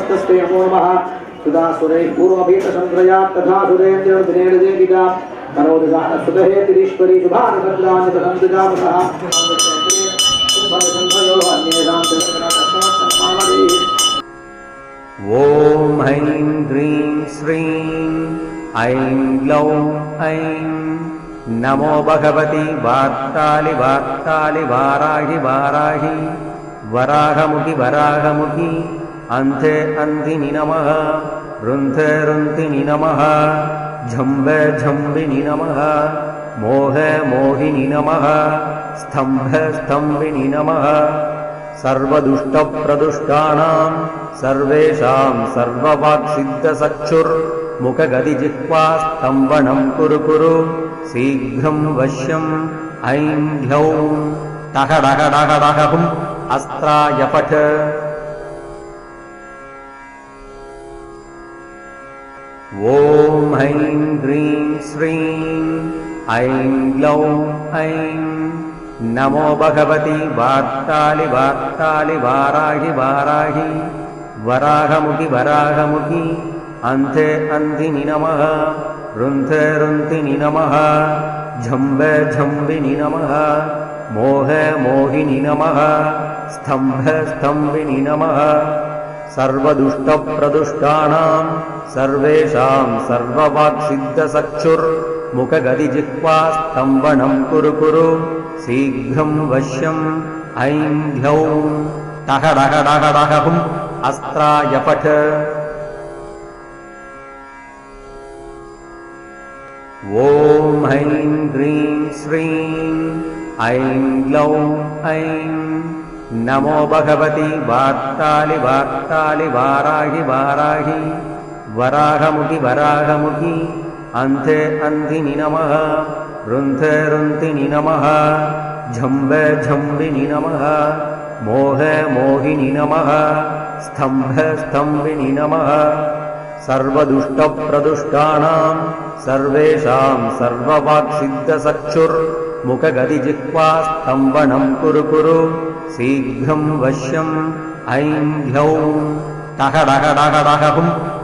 नमस्तस्यै नमो नमः। सुधा सुरैः पूर्वभीतसन्द्रया तथा सुरेन्द्रदिनेन देविका। करोति सुतहे तिरीश्वरी शुभानुबन्धानि अन्येषां ॐ ऐं ह्रीं श्रीं ऐं ग्लौं ऐं नमो भगवति वार्तालि वार्तालि वाराहि वाराहि। वराहमुखि वराहमुखि अन्धे अन्धिनि नमः। रुन्धे रुन्धिनि नमः। झम्बे झम्बिनि नमः। मोहे मोहिनि नमः। स्तम्भ स्तम्भिनि नमः। सर्वदुष्टप्रदुष्टानां सर्वेषां सर्ववाक्सिद्धसक्षुर्मुखगदिजिह्वा स्तम्भनं कुरु कुरु। शीघ्रं वश्यम् ऐं ह्लौं टहडहडहडहुम् अस्त्राय ॐ ऐं ह्रीं श्रीं ऐं ग्लौं ऐं नमो भगवति वार्तालि वार्तालि वाराहि वाराहि वराहमुखि वराहमुखि अन्धे अन्धिनि नमः रुन्धे रुन्धिनि नमः झम्बे झम्बिनि नमः मोहे मोहिनि नमः स्तम्भ स्तम्भिनि नमः सर्वदुष्टप्रदुष्टानां सर्वेषां सर्ववाक्सिद्धसक्षुर्मुखगदिजिह्वा स्तम्भनं कुरु कुरु। शीघ्रं वश्यम् ऐं ह्लौं टहडहडहडहुम् अस्त्राय पठ। ॐ ऐं ह्रीं श्रीं ऐं ग्लौं ऐं नमो भगवति वार्तालि वार्तालि वाराहि वाराहि वराहमुखि वराहमुखि अन्धे अन्धिनि नमः रुन्धे रुन्धिनि नमः झम्बे झम्बिनि नमः मोहे मोहिनि नमः स्तम्भ स्तम्भिनि नमः सर्वदुष्टप्रदुष्टानां सर्वेषां सर्ववाक्सिद्धसक्षुर्मुखगदिजिह्वा स्तम्भनं कुरु कुरु शीघ्रं वश्यम् ऐं ह्लौं टहडहडहडहुम्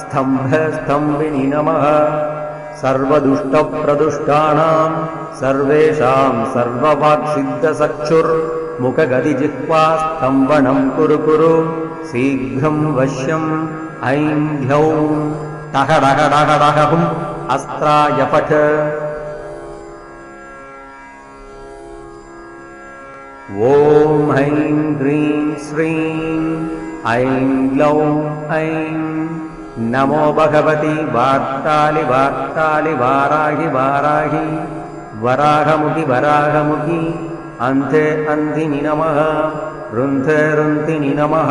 स्तम्भ स्तम्भिनि नमः सर्वदुष्टप्रदुष्टानां सर्वेषां सर्ववाक्सिद्धसक्षुर्मुखगदिजिह्वा स्तम्भनं कुरु कुरु शीघ्रं वश्यम् ऐं ह्लौं टहडहडहडहुम् ह्रीं श्रीं ऐं ग्लौं ऐं नमो भगवति वार्तालि वार्तालि वाराहि वाराहि। वराहमुखि वराहमुखि। अन्धे अन्धिनि नमः। रुन्धे रुन्धिनि नमः।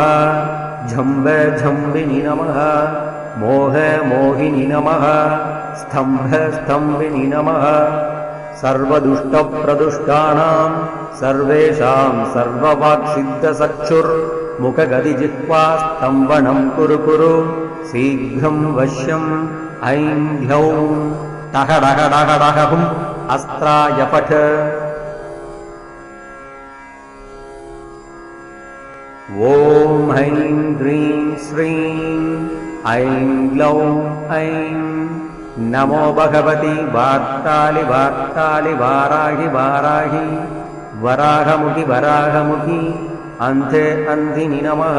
झम्बे झम्बिनि नमः। मोहे मोहिनि नमः। स्तम्भ नमः। सर्वदुष्टप्रदुष्टानां सर्वेषां सर्ववाक्सिद्धसक्षुर्मुखगदिजिह्वा स्तम्भनं कुरु कुरु शीघ्रं वश्यम् ऐं ह्लौं टहडहडहडहुम् अस्त्राय पठ। ॐ ऐं ह्रीं श्रीं ऐं ग्लौं ऐं नमो भगवति वार्तालि वार्तालि वाराहि वाराहि। वराहमुखि वराहमुखि अन्धे अन्धिनि नमः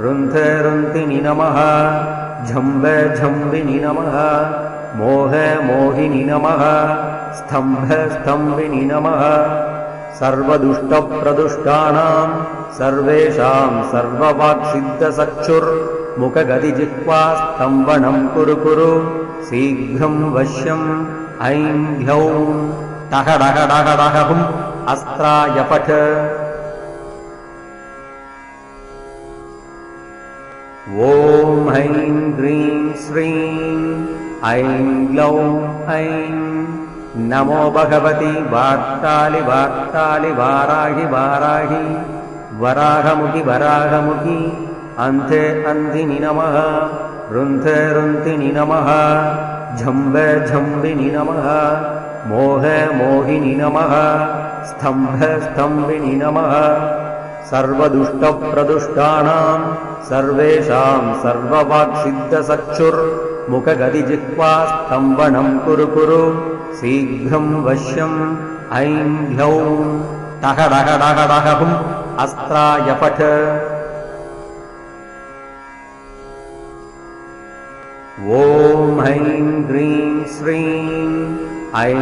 रुन्धे रुन्धिनि नमः। झम्बे झम्बिनि नमः। मोहे मोहिनि नमः। स्तम्भ स्तम्भिनि नमः। सर्वदुष्टप्रदुष्टानां सर्वेषां सर्ववाक्सिद्धसक्षुर्मुखगदिजिह्वा स्तम्भनं कुरु कुरु। शीघ्रं वश्यम् ऐं ह्लौं टकडकडकडहुम् अस्त्राय ॐ ऐं श्रीं ऐं ग्लौं ऐं नमो भगवति वार्तालि वार्तालि वाराहि वाराहि वराहमुखि वराहमुखि अन्ते अन्धिनि नमः रुन्थे रुन्तिनि नमः झम्बे झम्बिनि नमः मोहे मोहिनि नमः स्तम्भ स्तम्भिनि नमः सर्वदुष्टप्रदुष्टानां सर्वेषां सर्ववाक्सिद्धसक्षुर्मुखगदिजिह्वा स्तम्भनं कुरु कुरु शीघ्रं वश्यम् ऐं पठ ॐ ऐं श्रीं ऐं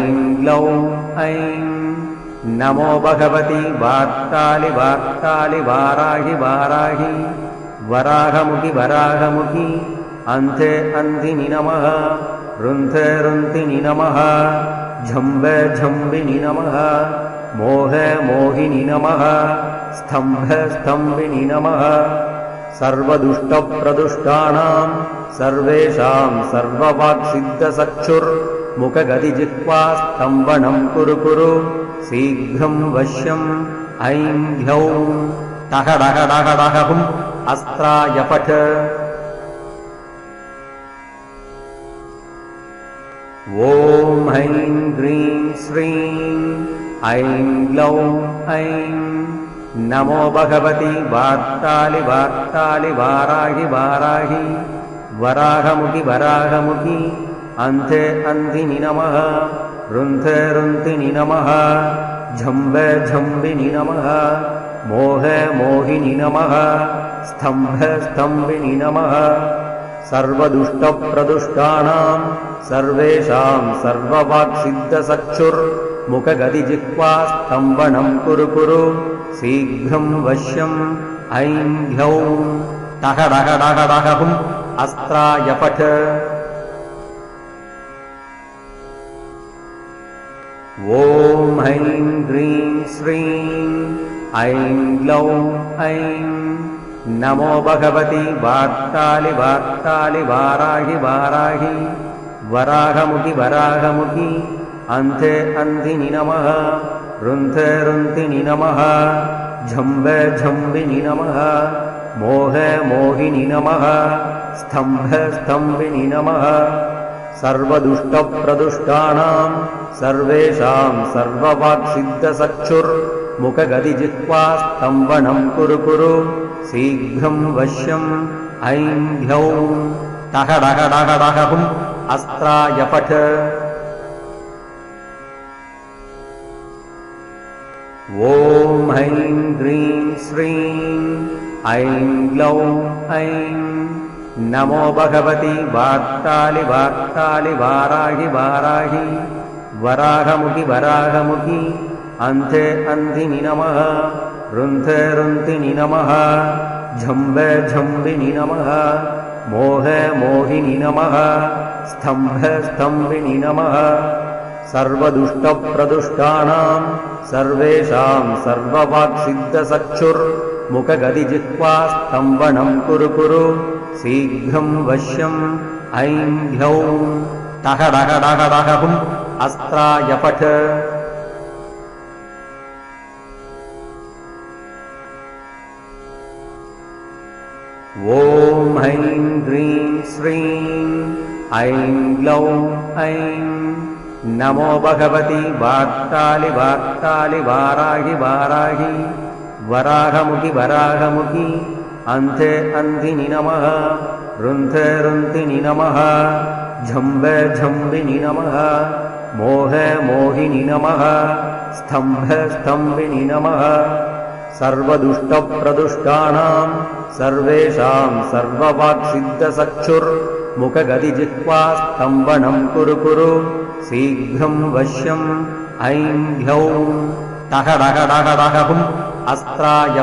नमो भगवति वार्तालि वार्तालि वाराहि वाराहि। वराहमुखि वराहमुखि। अन्ते अन्धिनि नमः। रुन्थे रुन्तिनि नमः। झम्बे झम्बिनि नमः। मोहे मोहिनि नमः। स्तम्भ स्तम्भिनि नमः। सर्वदुष्टप्रदुष्टानां सर्वेषां सर्ववाक्सिद्धसक्षुर्मुखगदिजिह्वा स्तम्भनं कुरु कुरु शीघ्रं वश्यम् ऐं ह्यौं टकडकडकडहुम् अस्त्राय पठ। ॐ ऐं ह्रीं श्रीं ऐं ग्लौं ऐं नमो भगवति वार्तालि वार्तालि वाराहि वाराहि। वराहमुखि वराहमुखि अन्ते अन्धिनि नमः रुन्थे रुन्तिनि नमः झम्बे झम्बिनि नमः मोहे मोहिनि नमः स्तम्भ स्तम्भिनि नमः। सर्वदुष्टप्रदुष्टानां सर्वेषां सर्ववाक्सिद्धसक्षुर्मुखगदिजिह्वा स्तम्भनं कुरु कुरु शीघ्रं वश्यम् ऐं ह्यौं टकडकडकडहुम् अस्त्राय ॐ ऐं ह्रीं श्रीं ऐं ग्लौं ऐं नमो भगवति वार्तालि वार्तालि वाराहि वाराहि वराहमुखि वराहमुखि अन्ते अन्धिनि नमः रुन्थे रुन्तिनि नमः झम्बे झम्बिनि नमः मोहे मोहिनि नमः स्तम्भ स्तम्भिनि नमः सर्वदुष्टप्रदुष्टानां सर्वेषां सर्ववाक्सिद्धसक्षुर्मुखगदिजिह्वा स्तम्भनं कुरु कुरु शीघ्रं वश्यम् ऐं ह्यौं टकडकडकडहुम् अस्त्राय पठ। ॐ ऐं ह्रीं श्रीं ऐं ग्लौं ऐं नमो भगवति वार्तालि वार्तालि वाराहि वाराहि। वराहमुखि वराहमुखि। अन्ते अन्धिनि नमः। रुन्थे रुन्तिनि नमः। झम्बे झम्बिनि नमः। मोहे मोहिनि नमः। स्तम्भ स्तम्भिनि नमः। सर्वदुष्टप्रदुष्टानां सर्वेषां सर्ववाक्सिद्धसक्षुर्मुखगदिजिह्वा स्तम्भनं कुरु कुरु शीघ्रं वश्यम् ऐं ह्यौं ऐं ह्रीं श्रीं ऐं ग्लौं ऐं नमो भगवति वार्तालि वार्तालि वाराहि वाराहि वराहमुखि वराहमुखि अन्ते अन्धिनि नमः। रुन्थे रुन्तिनि नमः। झम्बे झम्बिनि नमः। मोहे मोहिनि नमः। स्तम्भ स्तम्भिनि नमः। सर्वदुष्टप्रदुष्टानां सर्वेषां सर्ववाक्सिद्धसक्षुर्मुखगदिजिह्वा स्तम्भनं कुरु कुरु। शीघ्रं वश्यम् ऐं ह्यौं टकडकडकडहुम् अस्त्राय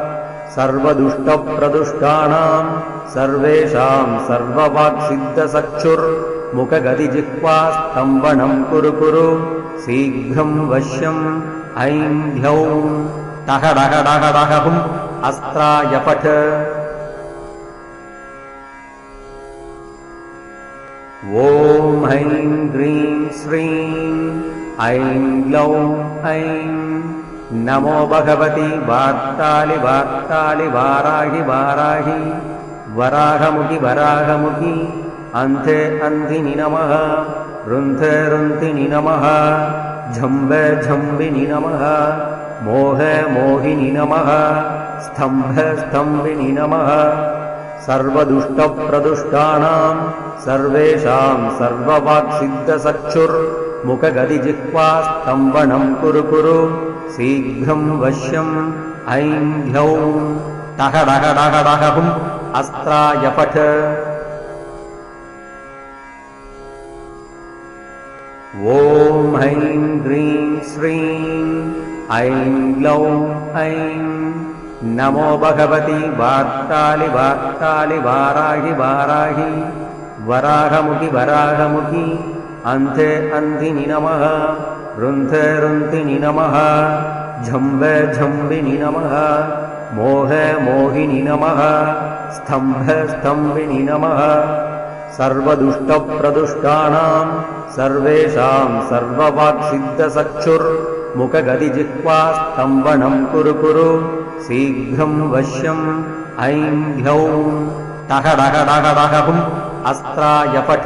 सर्वदुष्टप्रदुष्टानां सर्वेषां सर्ववाक्सिद्धचक्षुर्मुखगतिजिह्वा स्तम्भनं कुरु कुरु। शीघ्रं वश्यम् ऐं ह्यौं टहडहडहडहुम् अस्त्राय पठ ॐ ऐं ग्रीं श्रीं ऐं ग्लौं ऐं नमो भगवति वार्तालि वार्तालि वाराहि वाराहि। वराहमुखि वराहमुखि। अन्धे अन्धिनि नमः। रुन्धे रुन्धिनि नमः। झम्ब झम्बिनि नमः। मोह मोहिनि नमः। स्तम्भ स्तम्भिनि नमः। सर्वदुष्टप्रदुष्टानां सर्वेषां सर्ववाक्सिद्धचक्षुर्मुखगतिजिह्वा स्तम्भनं कुरु कुरु शीघ्रं वश्यम् ऐं ह्यौं टहडहडहडहुम् अस्त्राय पठ। ॐ ऐं ग्रीं श्रीं ऐं ग्लौं ऐं नमो भगवति वार्तालि वार्तालि वाराहि वाराहि। वराहमुखि वराहमुखि अन्धे अन्धिनि नमः रुन्धे रुन्धिनि नमः झम्ब झम्बिनि नमः मोह मोहिनि नमः स्तम्भ स्तम्भिनि नमः। सर्वदुष्टप्रदुष्टानां सर्वेषां सर्ववाक्सिद्धचक्षुर्मुखगतिजिह्वा स्तम्भनं कुरु कुरु शीघ्रं वश्यम् ऐं ह्यौं टहडहडहडहुम् अस्त्राय पठ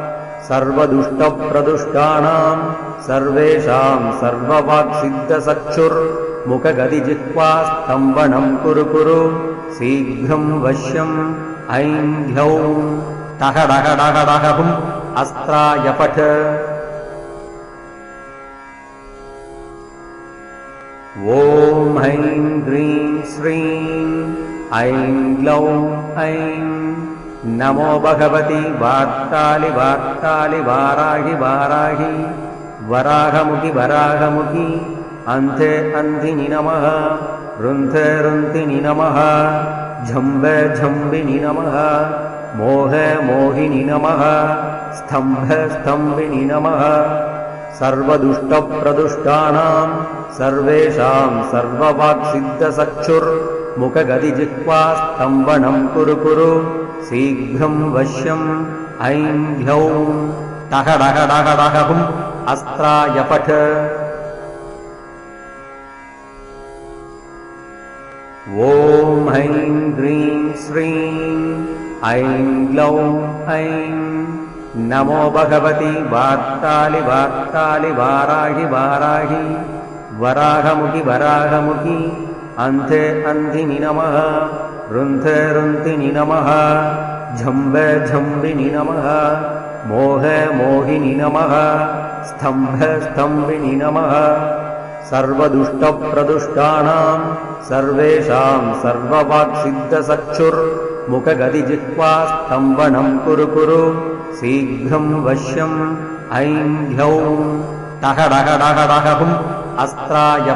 सर्वदुष्टप्रदुष्टानां सर्वेषां सर्ववाक्सिद्धचक्षुर्मुखगतिजिह्वा स्तम्भनं कुरु कुरु। शीघ्रं वश्यम् ऐं ह्यौं टहडहडहडहुम् श्रीं ऐं ग्लौं ऐं नमो भगवति वार्तालि वार्तालि वाराहि वाराहि। वराहमुखि वराहमुखि। अन्धे अन्धिनि नमः। रुन्धे रुन्धिनि नमः। झम्ब झम्बिनि नमः। मोह मोहिनि नमः। स्तम्भ स्तम्भिनि नमः। सर्वदुष्टप्रदुष्टानां सर्वेषां सर्ववाक्सिद्धचक्षुर्मुखगतिजिह्वा स्तम्भनं कुरु कुरु शीघ्रं वश्यम् ऐं ह्यौं टहडहडहडहुम् अस्त्राय पठ ॐ ऐं ग्रीं श्रीं ऐं ग्लौं ऐं नमो भगवति वार्तालि वार्तालि वाराहि वाराहि। वराहमुखि वराहमुखि अन्धे अन्धिनि नमः रुन्धे रुन्धिनि नमः। झम्ब झम्बिनि नमः। मोह मोहिनि नमः। स्तम्भ स्तम्भिनि नमः। सर्वदुष्टप्रदुष्टानां सर्वेषां सर्ववाक्सिद्धचक्षुर्मुखगतिजिह्वा स्तम्भनं कुरु कुरु। शीघ्रं वश्यम् ऐं ह्यौं टहडहडहडहुम् अस्त्राय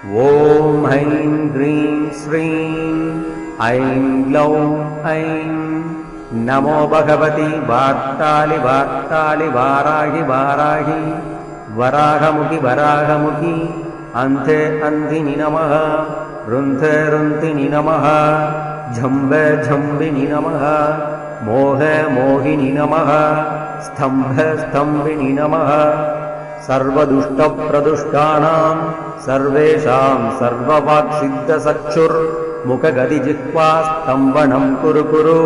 ॐ ऐं ग्रीं श्रीं ऐं ग्लौं ऐं नमो भगवति वार्तालि वार्तालि वाराहि वाराहि वराहमुखि वराहमुखि अन्धे अन्धिनि नमः रुन्धे रुन्धिनि नमः झम्ब झम्बिनि नमः मोह मोहिनि नमः स्तम्भ स्तम्भिनि नमः सर्वदुष्टप्रदुष्टानां सर्वेषां सर्ववाक्सिद्धसक्षुर्मुखगदिजिह्वा स्तम्भनं कुरु कुरु।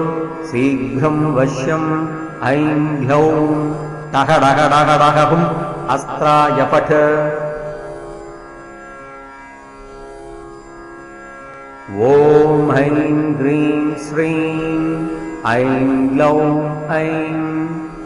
शीघ्रं वश्यम् ऐं ह्यौं टहडहडहडहुम् ऐं ग्लौं ऐं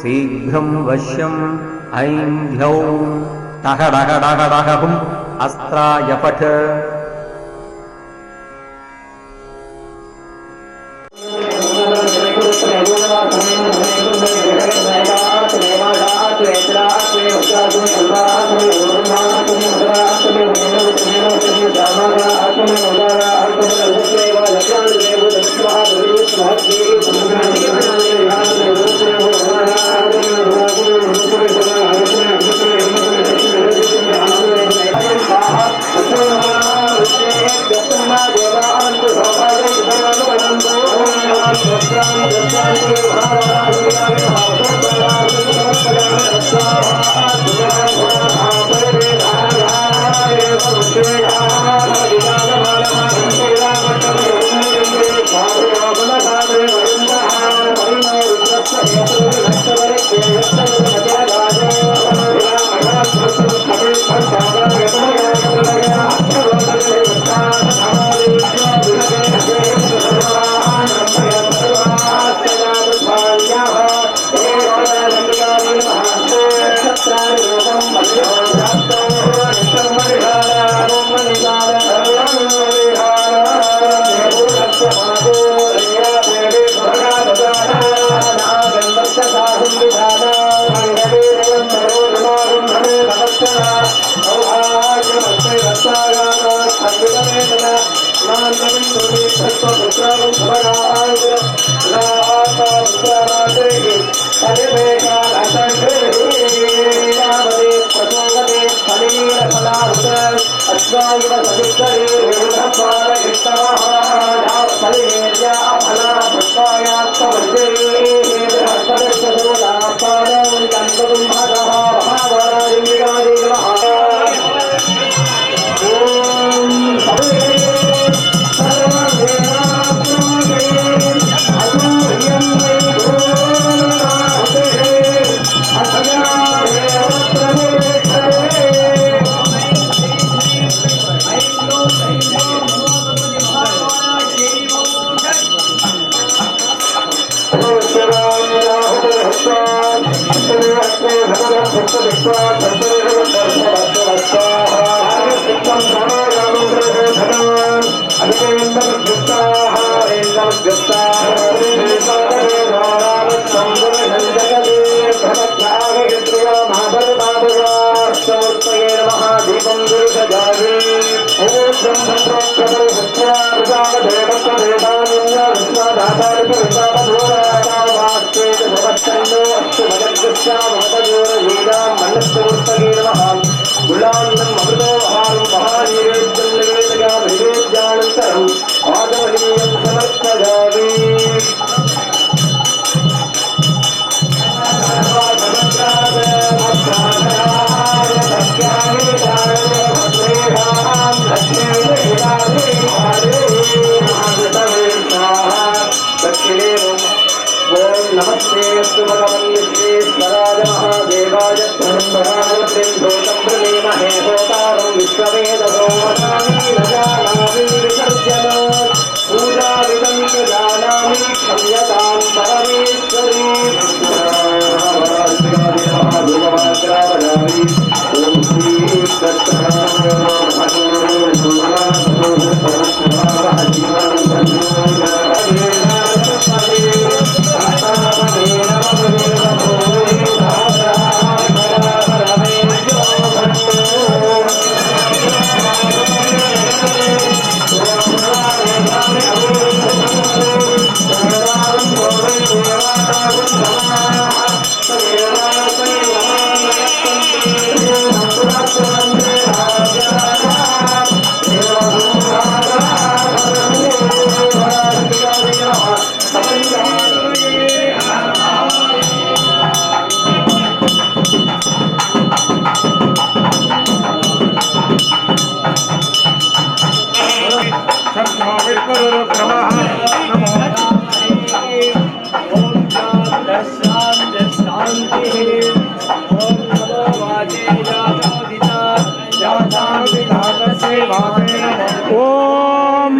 శీఘ్రం వశ్యం ఐం హ్యౌం టహడహడహడహుం అస్త్రాయ పఠ్ वश्यम् ऐं ह्यौं टहडहडहडहुम् अस्त्राय पठ नमस्ते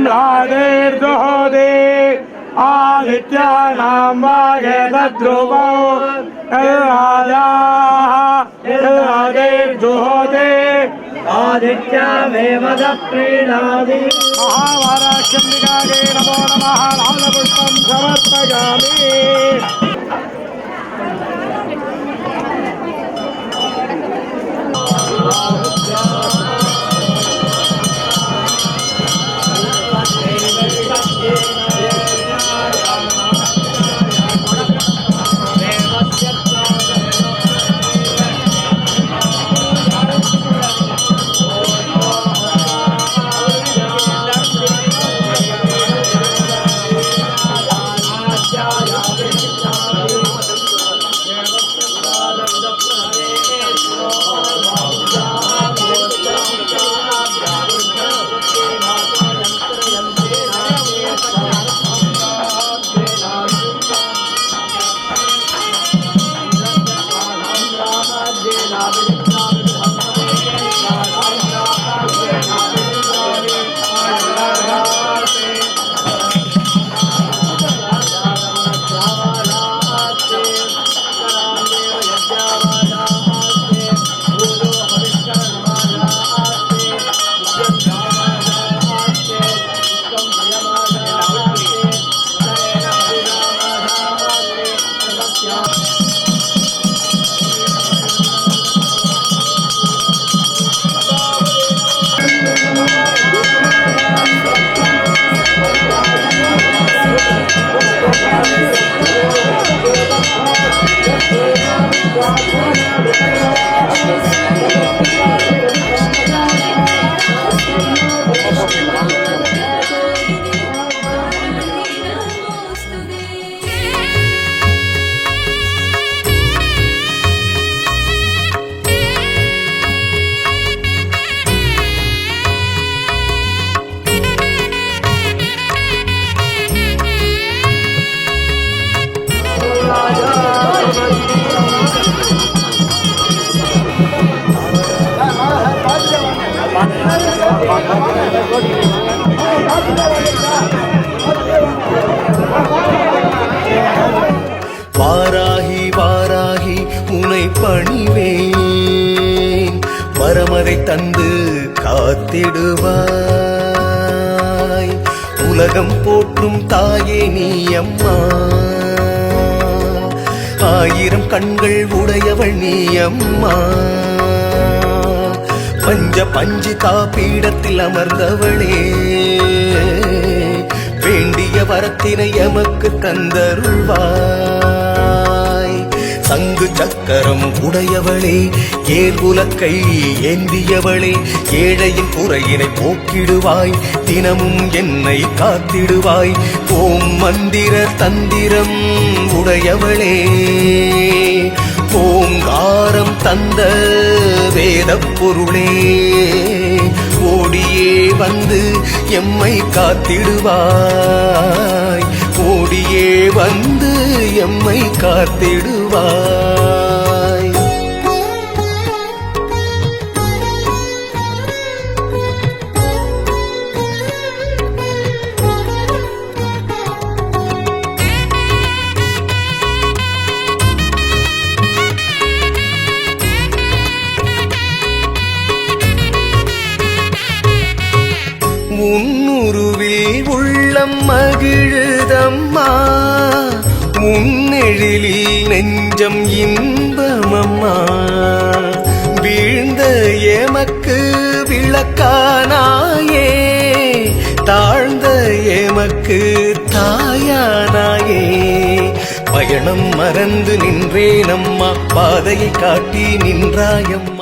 राधेर्दुहोदे आदित्यानां वागे तद्रुवौ राधाः राधेर्दुहोदे आदित्यामेव दप्रीणादि महावाराश्यम्बिकागे नमो नमः रामपुष्पं காத்திடுவாய். உலகம் போற்றும் தாயே நீ அம்மா. ஆயிரம் கண்கள் உடையவள் நீ அம்மா. பஞ்ச பஞ்சு காப்பீடத்தில் அமர்ந்தவளே. வேண்டிய வரத்தினை எமக்கு தந்தருள்வாய். சங்கு சக்கரம் உடையவளே ஏர் உலக்கை ஏந்தியவளே ஏழையின் குறையினை போக்கிடுவாய் தினமும் என்னை காத்திடுவாய். ஓம் மந்திர தந்திரம் உடையவளே ஓங்காரம் தந்த வேதப் பொருளே ஓடியே வந்து எம்மை காத்திடுவாய். ஓடியே வந்து எம்மை காத்திடுவார். உன்னெழிலில் நெஞ்சம் இன்பமம்மா. வீழ்ந்த எமக்கு விளக்கானாயே. தாழ்ந்த எமக்கு தாயானாயே. பயணம் மறந்து நின்றேனம்மா. பாதையை காட்டி நின்றாயம்